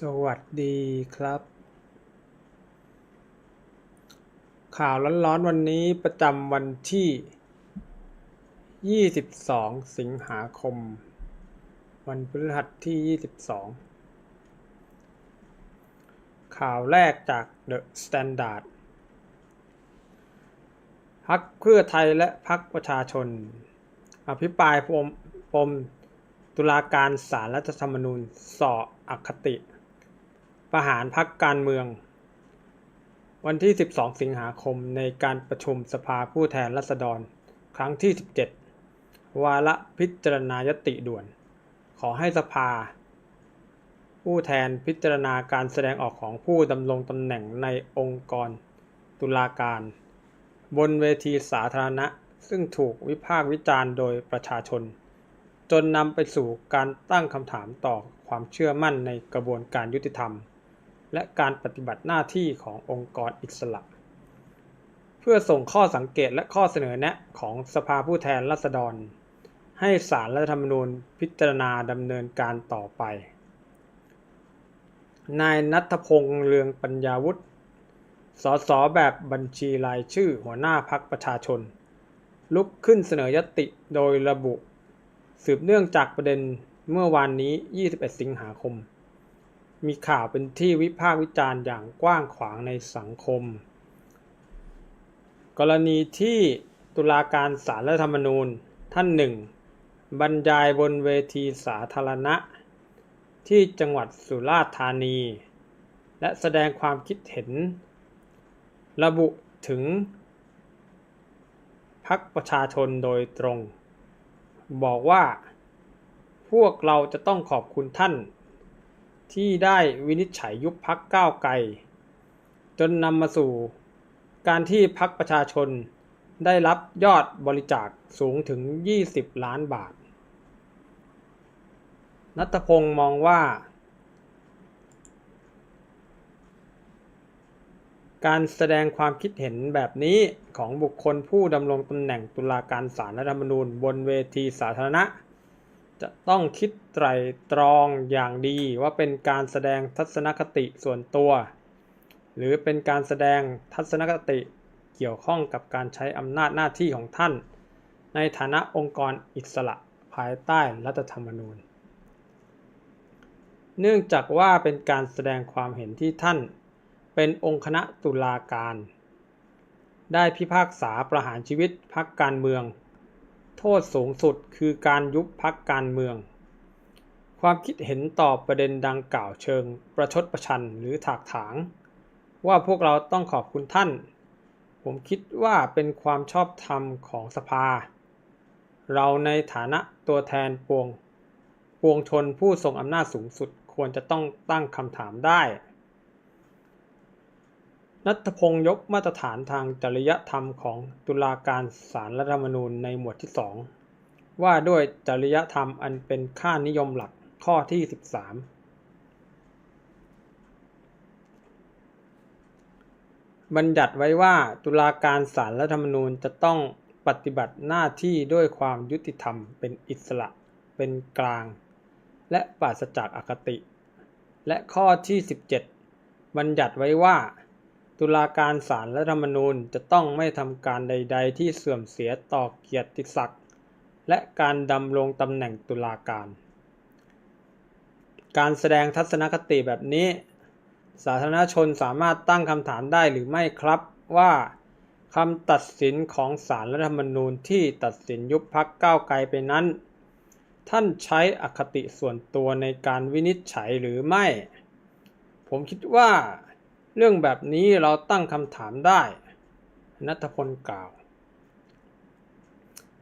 สวัสดีครับ ข่าวร้อนๆวันนี้ประจำวันที่ 22 สิงหาคม วันพฤหัสที่ 22 ข่าวแรกจาก The Standard พักเพื่อไทยและพักประชาชน อภิปรายปมปมตุลาการศาลรัฐธรรมนูญสออคติ ประหารพักการเมือง วันที่ 12 สิงหาคมในการประชุมสภาผู้แทนราษฎร ครั้งที่ 17 วาระพิจารณายติด่วน ขอให้สภา ผู้แทนพิจารณาการแสดงออกของผู้ดำรงตำแหน่งในองค์กรตุลาการ บนเวทีสาธารณะซึ่งถูกวิพากษ์วิจารณ์โดยประชาชน จนนำไปสู่การตั้งคำถามต่อความเชื่อมั่นในกระบวนการยุติธรรม และการปฏิบัติหน้าที่ขององค์กรอิสระ เพื่อส่งข้อสังเกตและข้อเสนอแนะของสภาผู้แทนราษฎร ให้ศาลรัฐธรรมนูญพิจารณาดำเนินการต่อไป นายนัทพงษ์เลืองปัญญาวุฒิสสแบบบัญชีรายชื่อหัวหน้าพักประชาชน ลุกขึ้นเสนอยติโดยระบุ สืบเนื่องจากประเด็นเมื่อวานนี้ 21 สิงหาคม มีข่าวเป็นที่วิพากษ์วิจารณ์อย่างกว้างขวางในสังคม กรณีที่ตุลาการศาลรัฐธรรมนูญท่านหนึ่ง บรรยายบนเวทีสาธารณะ ที่จังหวัดสุราษฎร์ธานี และแสดงความคิดเห็น ระบุถึงพักประชาชนโดยตรง บอกว่า พวกเราจะต้องขอบคุณท่าน ที่ได้วินิจฉัยยุบพักก้าวไกล จนนำมาสู่ การที่พักประชาชนได้รับยอดบริจาคสูงถึง 20 ล้านบาท นัทพงศ์มองว่า การแสดงความคิดเห็นแบบนี้ของบุคคลผู้ดำรงตำแหน่งตุลาการศาลรัฐธรรมนูญบนเวทีสาธารณะ จะต้องคิดไตรตรองอย่างดีว่าเป็นการแสดงทัศนคติส่วนตัว หรือเป็นการแสดงทัศนคติเกี่ยวข้องกับการใช้อำนาจหน้าที่ของท่าน ในฐานะองค์กรอิสระภายใต้รัฐธรรมนูญ เนื่องจากว่าเป็นการแสดงความเห็นที่ท่าน เป็นองค์คณะตุลาการ ได้พิพากษาประหารชีวิตพักการเมือง โทษสูงสุดคือการยุบพักการเมือง ความคิดเห็นต่อประเด็นดังกล่าวเชิง ประชดประชันหรือถากถาง ว่าพวกเราต้องขอบคุณท่าน ผมคิดว่าเป็นความชอบธรรมของสภา เราในฐานะตัวแทนปวง ปวงชนผู้ทรงอำนาจสูงสุดควรจะต้องตั้งคำถามได้ นัทพงศ์ยกมาตรฐานทางจริยธรรมของตุลาการศาลรัฐธรรมนูญในหมวดที่ 2 ว่าด้วยจริยธรรมอันเป็นค่านิยมหลักข้อที่ 13 บัญญัติไว้ว่าตุลาการศาลรัฐธรรมนูญจะต้องปฏิบัติหน้าที่ด้วยความยุติธรรมเป็นอิสระเป็นกลาง และปราศจากอคติ และข้อที่ 17 บัญญัติไว้ว่า ตุลาการศาลรัฐธรรมนูญจะต้องไม่ทำการใด ๆ ที่เสื่อมเสียต่อเกียรติศักดิ์และการดำรงตำแหน่งตุลาการ การแสดงทัศนคติแบบนี้ สาธารณชนสามารถตั้งคำถามได้หรือไม่ครับว่าคำตัดสินของศาลรัฐธรรมนูญที่ตัดสินยุบพักก้าวไกลไปนั้น ท่านใช้อคติส่วนตัวในการวินิจฉัยหรือไม่ ผมคิดว่า เรื่องแบบนี้เราตั้งคำถามได้ นัทพลกล่าว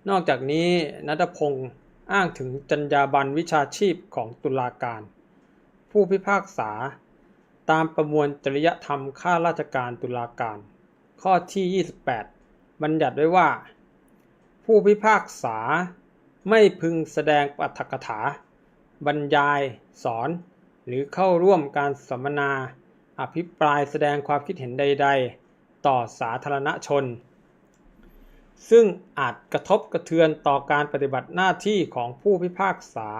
นอกจากนี้นัทพงศ์อ้างถึงจรรยาบรรณวิชาชีพของตุลาการ ผู้พิพากษา ตามประมวลจริยธรรมข้าราชการตุลาการ ข้อที่ 28 บัญญัติไว้ว่า ผู้พิพากษาไม่พึงแสดงปาฐกถา บรรยาย สอน หรือเข้าร่วมการสัมมนา อภิปรายแสดงความคิดเห็นใด ๆ ต่อสาธารณชน ซึ่งอาจกระทบกระเทือนต่อการปฏิบัติหน้าที่ของผู้พิพากษา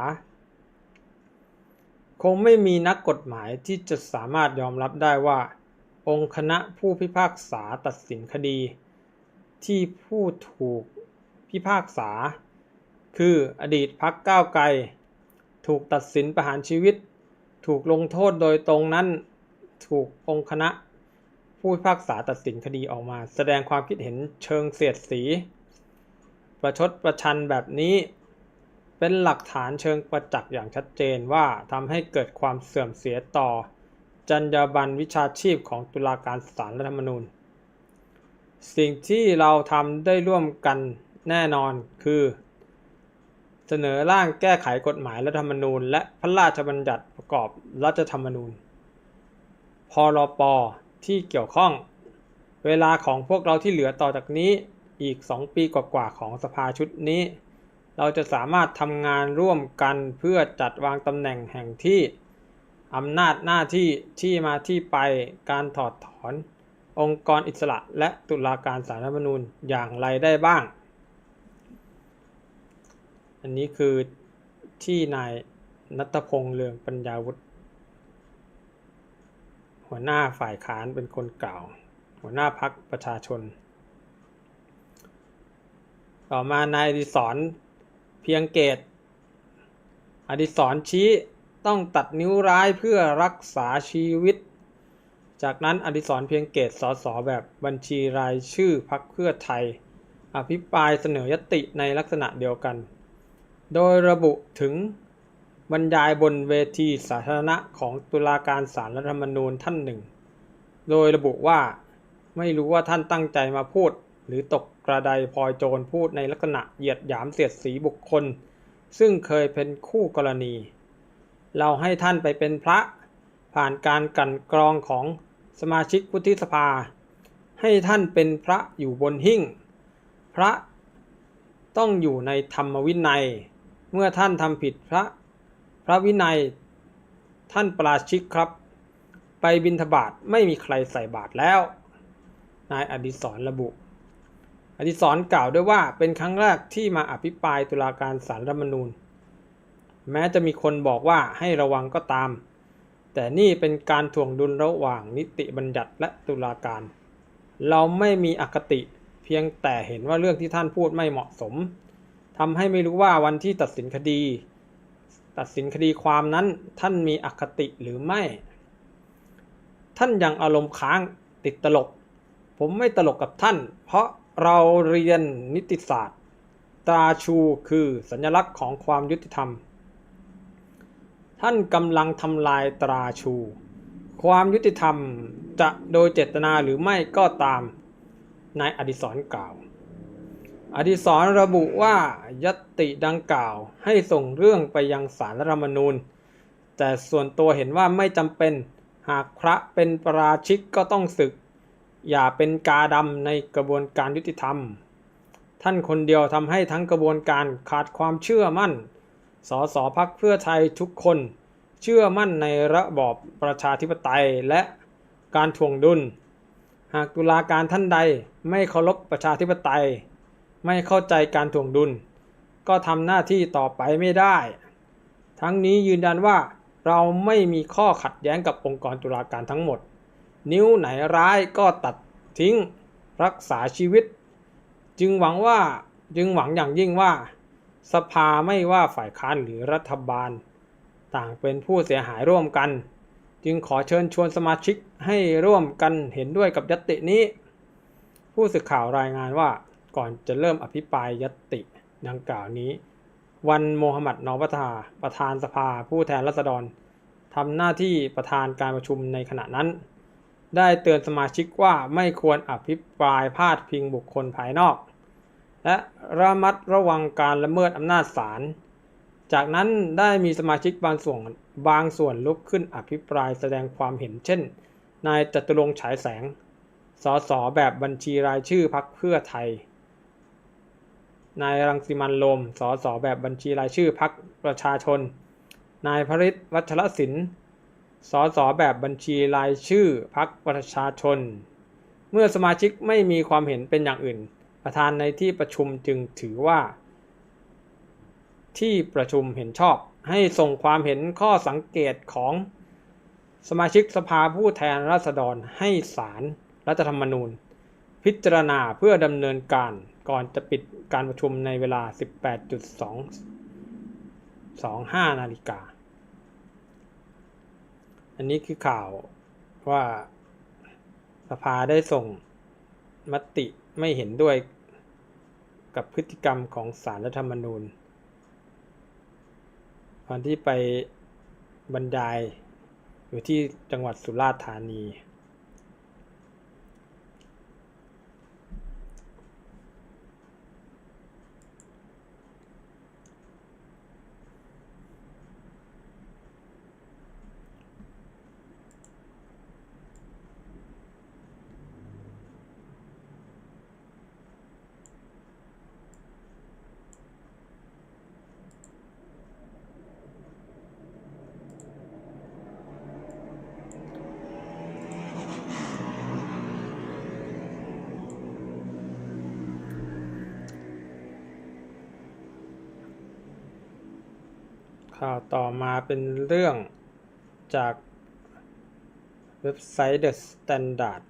คงไม่มีนักกฎหมายที่จะสามารถยอมรับได้ว่า องค์คณะผู้พิพากษาตัดสินคดี ที่ผู้ถูกพิพากษา คืออดีตพักก้าวไกล ถูกตัดสินประหารชีวิต ถูกลงโทษโดยตรงนั้น ถูกองค์คณะ ผู้พิพากษาตัดสินคดีออกมา แสดงความคิดเห็นเชิงเสียดสี ประชดประชันแบบนี้เป็นหลักฐานเชิงประจักษ์อย่างชัดเจนว่าทำให้เกิดความเสื่อมเสียต่อ จรรยาบรรณวิชาชีพของตุลาการศาลรัฐธรรมนูญ สิ่งที่เราทำได้ร่วมกันแน่นอนคือ เสนอร่างแก้ไขกฎหมายรัฐธรรมนูญ และพระราชบัญญัติประกอบรัฐธรรมนูญ พรปที่เกี่ยวข้อง เวลาของพวกเราที่เหลือต่อจากนี้อีก 2 ปีกว่าๆของสภาชุดนี้ เราจะสามารถทำงานร่วมกันเพื่อจัดวางตำแหน่งแห่งที่อำนาจหน้าที่ที่มาที่ไปการถอดถอน องค์กรอิสระและตุลาการสารรัฐมนูญอย่างไรได้บ้าง อันนี้คือที่นายนัทพงษ์เลืองปัญญาวุฒิ หัวหน้าฝ่ายค้านเป็นคนกล่าว หัวหน้าพักประชาชน ต่อมานายอดิศรเพียงเกต อดิศรชี้ต้องตัดนิ้วร้ายเพื่อรักษาชีวิต จากนั้นอดิศรเพียงเกตสสแบบบัญชีรายชื่อพักเพื่อไทย อภิปรายเสนอยติในลักษณะเดียวกัน โดยระบุถึง บรรยายบนเวทีสาธารณะของตุลาการศาลรัฐธรรมนูญท่านหนึ่ง โดยระบุว่าไม่รู้ว่าท่านตั้งใจมาพูด หรือตกกระไดพลอยโจรพูดในลักษณะเหยียดหยามเสียดสีบุคคล ซึ่งเคยเป็นคู่กรณี เราให้ท่านไปเป็นพระผ่านการกันกรองของสมาชิกวุฒิสภา ให้ท่านเป็นพระอยู่บนหิ้ง พระต้องอยู่ในธรรมวินัย เมื่อท่านทำผิดพระ พระวินัยท่านปราชิกครับ ไปบิณฑบาตไม่มีใครใส่บาตรแล้ว นายอดิศรระบุ อดิศรกล่าวด้วยว่าเป็นครั้งแรกที่มาอภิปรายตุลาการสารรัฐมนูญ แม้จะมีคนบอกว่าให้ระวังก็ตาม แต่นี่เป็นการถ่วงดุลระหว่างนิติบัญญัติและตุลาการ เราไม่มีอคติเพียงแต่เห็นว่าเรื่องที่ท่านพูดไม่เหมาะสมทำให้ไม่รู้ว่าวันที่ตัดสินคดี ตัดสินคดีความนั้นท่านมีอคติหรือไม่ ท่านยังอารมณ์ค้างติดตลก ผมไม่ตลกกับท่าน เพราะเราเรียนนิติศาสตร์ ตราชูคือสัญลักษณ์ของความยุติธรรม ท่านกำลังทำลายตราชู ความยุติธรรมจะโดยเจตนาหรือไม่ก็ตามนายอดิศรกล่าว อดิศรระบุว่ายติดังกล่าวให้ส่งเรื่องไปยังสารรัฐธรรมนูญ แต่ส่วนตัวเห็นว่าไม่จำเป็นหากพระเป็นปราชิกก็ต้องศึก อย่าเป็นกาดำในกระบวนการยุติธรรม ท่านคนเดียวทำให้ทั้งกระบวนการขาดความเชื่อมั่น สสพักเพื่อไทยทุกคน เชื่อมั่นในระบอบประชาธิปไตยและการทวงดุล หากตุลาการท่านใดไม่เคารพประชาธิปไตย ไม่เข้าใจการทวงดุล ก็ทำหน้าที่ต่อไปไม่ได้ ทั้งนี้ยืนยันว่าเราไม่มีข้อขัดแย้งกับองค์กรตุลาการทั้งหมด นิ้วไหนร้ายก็ตัดทิ้งรักษาชีวิต จึงหวังว่าจึงหวังอย่างยิ่งว่า สภาไม่ว่าฝ่ายค้านหรือรัฐบาล ต่างเป็นผู้เสียหายร่วมกัน จึงขอเชิญชวนสมาชิกให้ร่วมกันเห็นด้วยกับยตตินี้ ผู้สื่อข่าวรายงานว่า ก่อนจะเริ่มอภิปรายยติดังกล่าวนี้ วันโมฮัมหมัดนอวัตาประธานสภาผู้แทนราษฎรทำหน้าที่ประธานการประชุมในขณะนั้น ได้เตือนสมาชิกว่าไม่ควรอภิปรายพาดพิงบุคคลภายนอก และระมัดระวังการละเมิดอำนาจศาล จากนั้นได้มีสมาชิกบางส่วนบางส่วนลุกขึ้นอภิปรายแสดงความเห็นเช่น นายจตุรงฉายแสง สสแบบบัญชีรายชื่อพักเพื่อไทย นายรังสิมันต์โรมสสแบบบัญชีรายชื่อพักประชาชน นายพริตวัชรศิลป์ สสแบบบัญชีรายชื่อพักประชาชน เมื่อสมาชิกไม่มีความเห็นเป็นอย่างอื่น ประธานในที่ประชุมจึงถือว่า ที่ประชุมเห็นชอบให้ส่งความเห็นข้อสังเกตของสมาชิกสภาผู้แทนราษฎรให้ศาลรรัฐธรรมนูญ พิจารณาเพื่อดำเนินการก่อนจะปิดการประชุมในเวลา 18.225นาฬิกา อันนี้คือข่าวว่าสภาได้ส่งมติไม่เห็นด้วยกับพฤติกรรมของสารรัฐธรรมนูญ ตอนที่ไปบรรยายอยู่ที่จังหวัดสุราษฎร์ธานี ข่าวต่อมาเป็นเรื่องจากเว็บไซต์ The Standard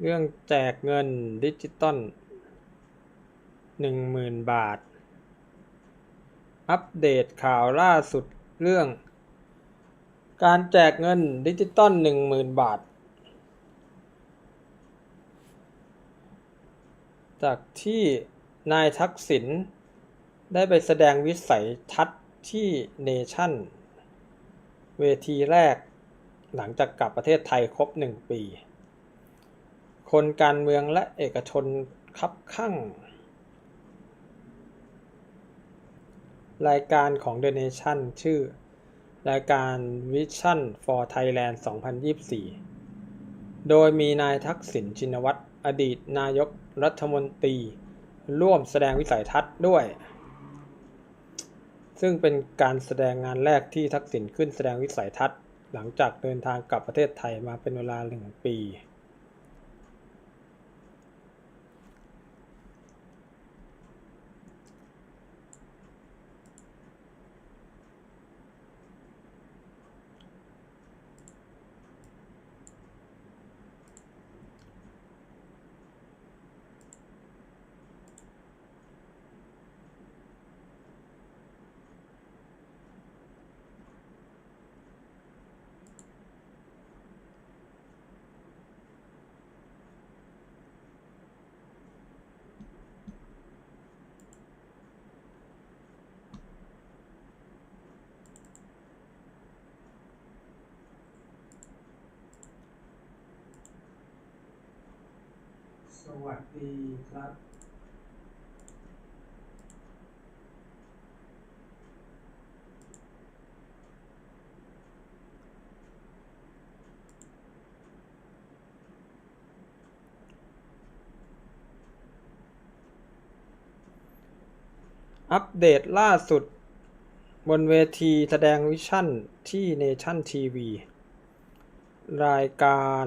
เรื่องแจกเงินดิจิตอล10,000 บาท อัปเดตข่าวล่าสุดเรื่อง การแจกเงินดิจิตอล10,000 บาท จากที่นายทักษิณได้ไปแสดงวิสัยทัศน์ที่เนชั่น เวทีแรกหลังจากกลับประเทศไทยครบหนึ่งปี คนการเมืองและเอกชนคับข้างรายการของ The Nation ชื่อ รายการ Vision for Thailand 2024 โดยมีนายทักษิณชินวัตร อดีตนายก รัฐมนตรีร่วมแสดงวิสัยทัศน์ด้วย ซึ่งเป็นการแสดงงานแรกที่ทักษิณขึ้นแสดงวิสัยทัศน์ หลังจากเดินทางกลับประเทศไทยมาเป็นเวลาหนึ่งปี สวัสดีครับ อัปเดตล่าสุด บนเวทีแสดงวิชั่นที่เนชั่นทีวี รายการ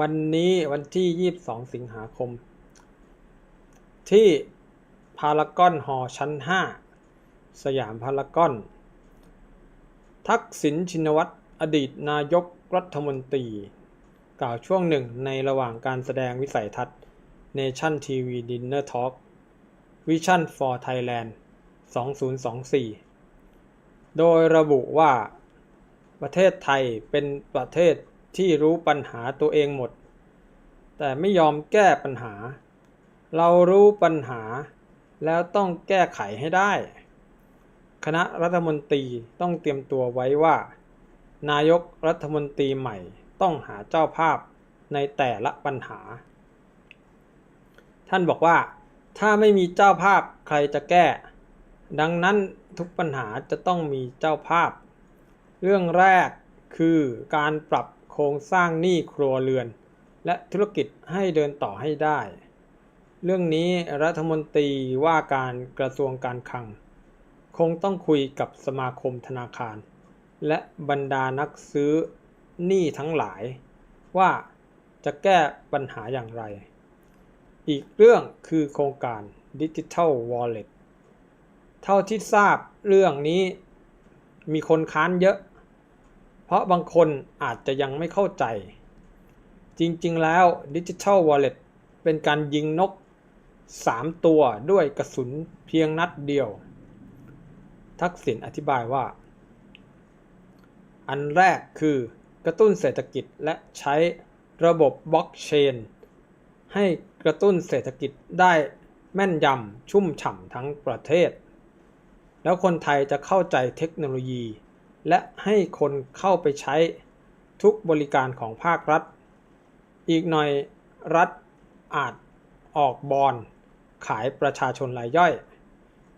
วันนี้วันที่ 22 สิงหาคม ที่พารากอนหอชั้น 5 สยามพารากอน ทักษิณชินวัตรอดีตนายกรัฐมนตรี กล่าวช่วงหนึ่งในระหว่างการแสดงวิสัยทัศน์ Nation TV Dinner Talk Vision for Thailand 2024 โดยระบุว่าประเทศไทยเป็นประเทศ ที่รู้ปัญหาตัวเองหมด แต่ไม่ยอมแก้ปัญหา เรารู้ปัญหา แล้วต้องแก้ไขให้ได้ คณะรัฐมนตรีต้องเตรียมตัวไว้ว่า นายกรัฐมนตรีใหม่ต้องหาเจ้าภาพในแต่ละปัญหา ท่านบอกว่า ถ้าไม่มีเจ้าภาพใครจะแก้ ดังนั้นทุกปัญหาจะต้องมีเจ้าภาพ เรื่องแรกคือการปรับ โครงสร้างหนี้ครัวเรือน และธุรกิจให้เดินต่อให้ได้ เรื่องนี้รัฐมนตรีว่าการกระทรวงการคลัง คงต้องคุยกับสมาคมธนาคาร และบรรดานักซื้อหนี้ทั้งหลาย ว่าจะแก้ปัญหาอย่างไร อีกเรื่องคือโครงการ Digital Wallet เท่าที่ทราบเรื่องนี้มีคนค้านเยอะ ราะบางคนอาจจะยังไม่เข้าใจ จริงๆแล้ว Digital Wallet เป็นการยิงนก 3 ตัวด้วยกระสุนเพียงนัดเดียว ทักษิณอธิบายว่า อันแรกคือกระตุ้นเศรษฐกิจและใช้ระบบบล็อกเชน ให้กระตุ้นเศรษฐกิจได้แม่นยำชุ่มฉ่ำทั้งประเทศ แล้วคนไทยจะเข้าใจเทคโนโลยี และให้คนเข้าไปใช้ทุกบริการของภาครัฐ อีกหน่อยรัฐอาจออกบอลขายประชาชนรายย่อย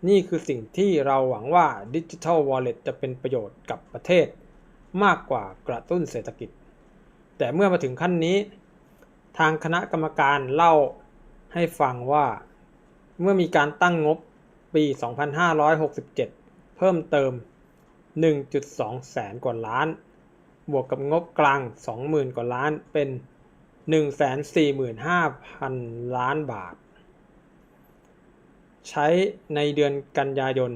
นี่คือสิ่งที่เราหวังว่า Digital Wallet จะเป็นประโยชน์กับประเทศ มากกว่ากระตุ้นเศรษฐกิจ แต่เมื่อมาถึงขั้นนี้ ทางคณะกรรมการเล่าให้ฟังว่า เมื่อมีการตั้งงบปี 2567 เพิ่มเติม 1.2 แสนกว่าล้าน บวกกับงบกลาง 20,000 กว่าล้านเป็น 145,000 ล้านบาท ใช้ในเดือนกันยายน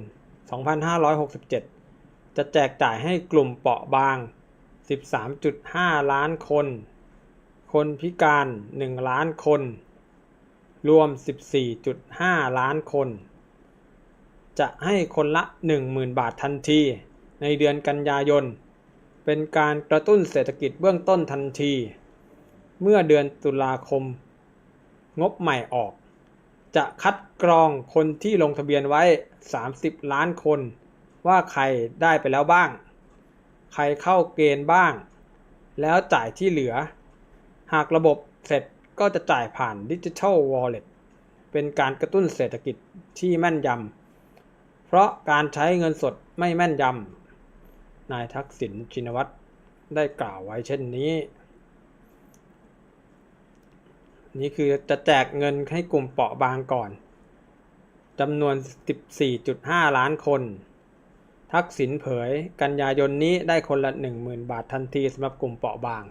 2567 จะแจกจ่ายให้กลุ่มเปราะบาง 13.5 ล้านคน คนพิการ 1 ล้านคน รวม 14.5 ล้านคนจะให้คนละ 10,000 บาททันที ในเดือนกันยายน เป็นการกระตุ้นเศรษฐกิจเบื้องต้นทันที เมื่อเดือนตุลาคม งบใหม่ออก จะคัดกรองคนที่ลงทะเบียนไว้ 30 ล้านคน ว่าใครได้ไปแล้วบ้าง ใครเข้าเกณฑ์บ้าง แล้วจ่ายที่เหลือ หากระบบเสร็จก็จะจ่ายผ่าน Digital Wallet เป็นการกระตุ้นเศรษฐกิจที่แม่นยำ เพราะการใช้เงินสดไม่แม่นยำ นายทักษิณชินวัตรได้กล่าวไว้เช่นนี้ นี่คือจะแจกเงินให้กลุ่มเปราะบางก่อนจำนวน 14.5 ล้านคน ทักษิณเผย กันยายนนี้ได้คนละ 10,000 บาททันทีสำหรับกลุ่มเปราะบาง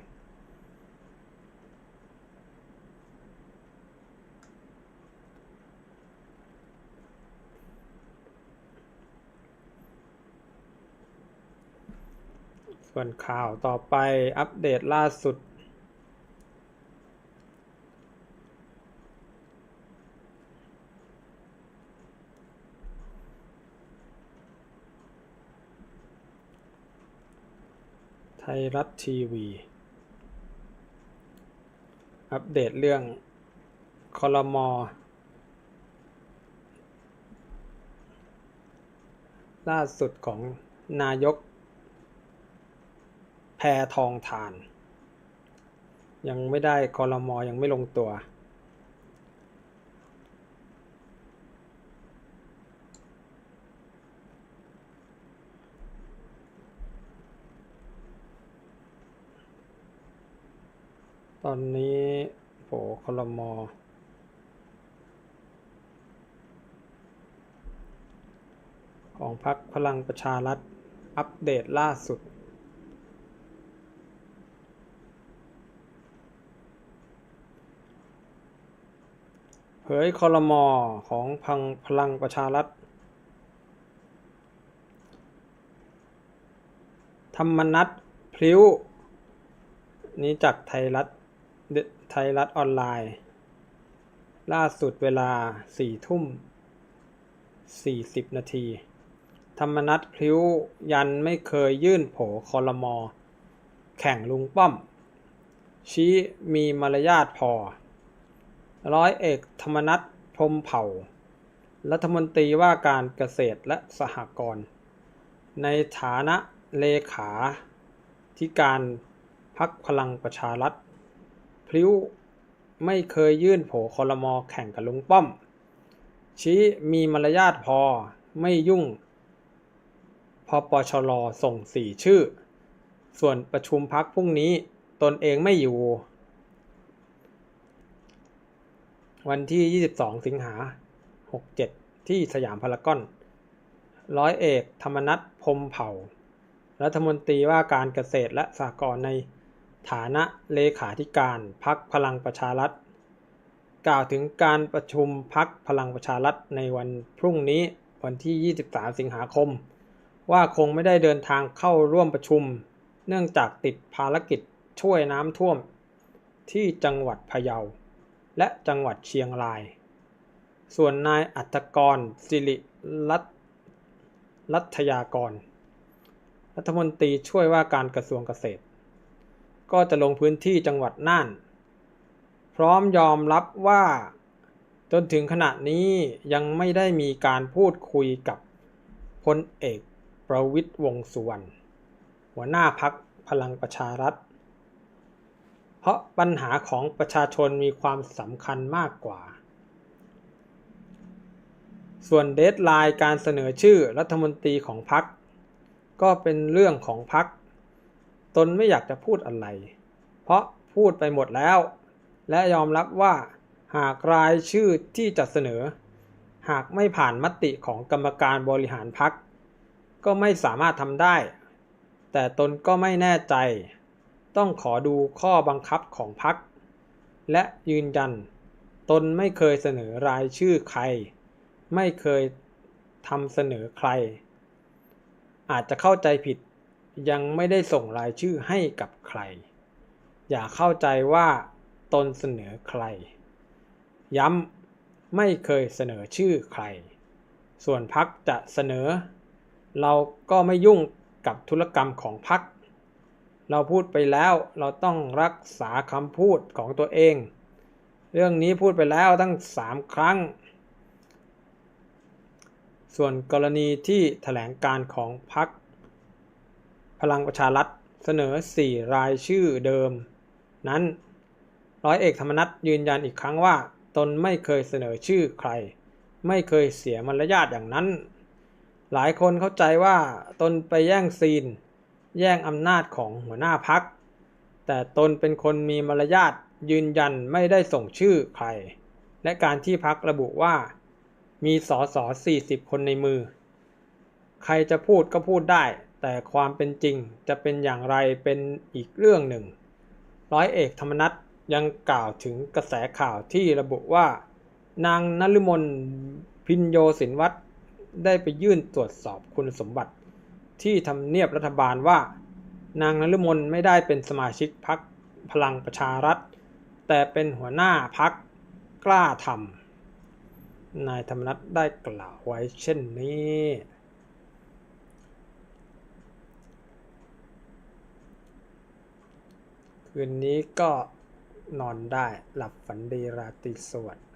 ส่วนข่าวต่อไปอัปเดตล่าสุด ไทยรัฐทีวี อัปเดตเรื่องคอรมอล่าสุดของนายก แพทองทาน ยังไม่ได้คอรมอยังไม่ลงตัว ตอนนี้โผคอรมอของพรรคพลังประชารัฐอัปเดตล่าสุด เผยคอรมอของพังพลังประชารัฐธรรมนัตพลิ้ว นี้จากไทยรัฐไทยรัฐออนไลน์ ล่าสุดเวลาสี่ทุ่มสี่สิบนาที ธรรมนัตพลิ้วยันไม่เคยยื่นโผคอรมอ แข่งลุงป้อม ชี้มีมารยาทพอ ร้อยเอกธรรมนัตพรมเผ่า รัฐมนตรีว่าการเกษตรและสหกรณ์ ในฐานะเลขาธิการพักพลังประชารัฐพลิ้วไม่เคยยื่นโผคอรมอแข่งกับลุงป้อม ชี้มีมารยาทพอไม่ยุ่ง พอปชรส่งสี่ชื่อ ส่วนประชุมพักพรุ่งนี้ตนเองไม่อยู่ วันที่ 22 สิงหา 67 ที่สยามพารากอน ร้อยเอก ธรรมนัฐพมเผ่า รัฐมนตรีว่าการเกษตรและสหกรณ์ในฐานะเลขาธิการพักพลังประชารัฐ กล่าวถึงการประชุมพักพลังประชารัฐในวันพรุ่งนี้วันที่ 23 สิงหาคม ว่าคงไม่ได้เดินทางเข้าร่วมประชุม เนื่องจากติดภารกิจช่วยน้ำท่วมที่จังหวัดพะเยา และจังหวัดเชียงราย ส่วนนายอัตกรสิริรัตรัตยากร รัฐมนตรีช่วยว่าการกระทรวงเกษตร ก็จะลงพื้นที่จังหวัดน่าน พร้อมยอมรับว่า จนถึงขณะนี้ยังไม่ได้มีการพูดคุยกับพลเอกประวิตรวงสุวรรณหัวหน้าพักพลังประชารัฐ ราะปัญหาของประชาชนมีความสำคัญมากกว่า ส่วนเดทไลน์การเสนอชื่อรัฐมนตรีของพรรคก็เป็นเรื่องของพรรคตนไม่อยากจะพูดอะไร เพราะพูดไปหมดแล้ว และยอมรับว่าหากรายชื่อที่จะเสนอ หากไม่ผ่านมติของกรรมการบริหารพรรคก็ไม่สามารถทำได้ แต่ตนก็ไม่แน่ใจ ต้องขอดูข้อบังคับของพรรคและยืนยัน ตนไม่เคยเสนอรายชื่อใคร ไม่เคยทำเสนอใคร อาจจะเข้าใจผิดยังไม่ได้ส่งรายชื่อให้กับใคร อย่าเข้าใจว่าตนเสนอใคร ย้ำไม่เคยเสนอชื่อใคร ส่วนพักจะเสนอ เราก็ไม่ยุ่งกับธุรกรรมของพัก เราพูดไปแล้วเราต้องรักษาคำพูดของตัวเอง เรื่องนี้พูดไปแล้วตั้งสามครั้ง ส่วนกรณีที่แถลงการของพักพลังประชารัฐเสนอ 4 รายชื่อเดิม นั้นร้อยเอกธรรมนัฐยืนยันอีกครั้งว่า ตนไม่เคยเสนอชื่อใคร ไม่เคยเสียมารยาทอย่างนั้น หลายคนเข้าใจว่าตนไปแย่งซีน แย่งอำนาจของหัวหน้าพัก แต่ตนเป็นคนมีมารยาทยืนยันไม่ได้ส่งชื่อใคร และการที่พักระบุว่า มีสอสอ40 คนในมือ ใครจะพูดก็พูดได้ แต่ความเป็นจริงจะเป็นอย่างไรเป็นอีกเรื่องหนึ่ง ร้อยเอกธรรมนัฐยังกล่าวถึงกระแสข่าวที่ระบุว่า นางนฤมลพินโยสินวัตรได้ไปยื่นตรวจสอบคุณสมบัติ ที่ทำเนียบรัฐบาลว่า นางนฤมลไม่ได้เป็นสมาชิกพรรคพลังประชารัฐ แต่เป็นหัวหน้าพักกล้าทำนายธรรมนัฐได้กล่าวไว้เช่นนี้คืนนี้ก็นอนได้หลับฝันดีราตรีสวัสดิ์